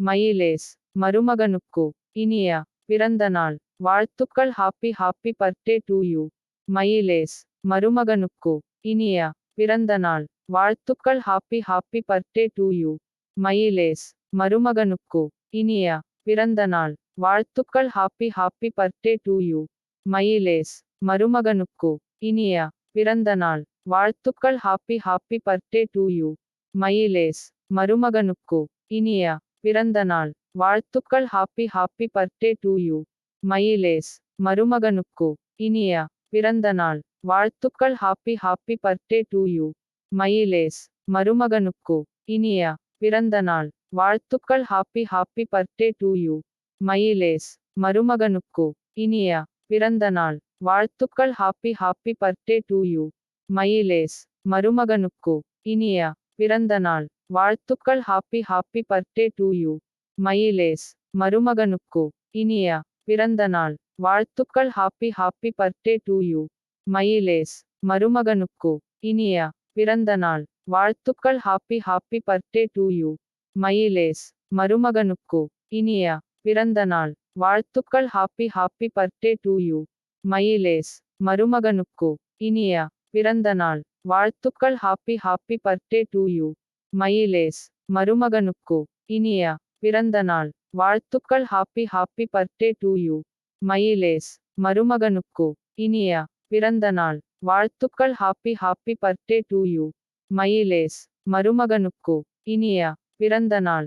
மயிலேஸ் மருமகனுக்கு இனிய பிறந்த நாள். வாழ்த்துக்கள் happy happy birthday to you Mayilesh மருமகனுக்கு இனிய பிறந்த நாள். வாழ்த்துக்கள் happy happy birthday to you Mayilesh மருமகனுக்கு இனிய பிறந்த நாள். வாழ்த்துக்கள் happy happy birthday to you Mayilesh மருமகனுக்கு இனிய பிறந்த நாள். வாழ்த்துக்கள் happy happy birthday to you Mayilesh மருமகனுக்கு இனிய பிறந்த நாள். வாழ்த்துக்கள் happy happy birthday to you Mayilesh மருமகனுக்கு. இனிய பிறந்த நாள். வாழ்த்துக்கள் happy happy birthday to you Mayilesh மருமகனுக்கு. இனிய பிறந்த நாள். வாழ்த்துக்கள் happy happy birthday to you Mayilesh மருமகனுக்கு. இனிய பிறந்த நாள். வாழ்த்துக்கள் happy happy birthday to you Mayilesh மருமகனுக்கு. இனிய பிறந்த நாள். வாழ்த்துக்கள் happy happy birthday to you Mayilesh மருமகனுக்கு. இனிய பிறந்த நாள். வாழ்த்துக்கள் happy happy birthday to you Mayilesh மருமகனுக்கு. இனிய பிறந்த நாள். வாழ்த்துக்கள் happy happy birthday to you Mayilesh மருமகனுக்கு. இனிய பிறந்த நாள். வாழ்த்துக்கள் happy happy birthday to you Mayilesh மருமகனுக்கு. இனிய பிறந்த நாள். வாழ்த்துக்கள் happy happy birthday to you Mayilesh மருமகனுக்கு. இனிய பிறந்த நாள். வாழ்த்துக்கள் happy happy birthday to you Mayilesh மருமகனுக்கு. இனிய பிறந்த நாள். வாழ்த்துக்கள் happy happy birthday to you Mayilesh மருமகனுக்கு. இனிய பிறந்த நாள்.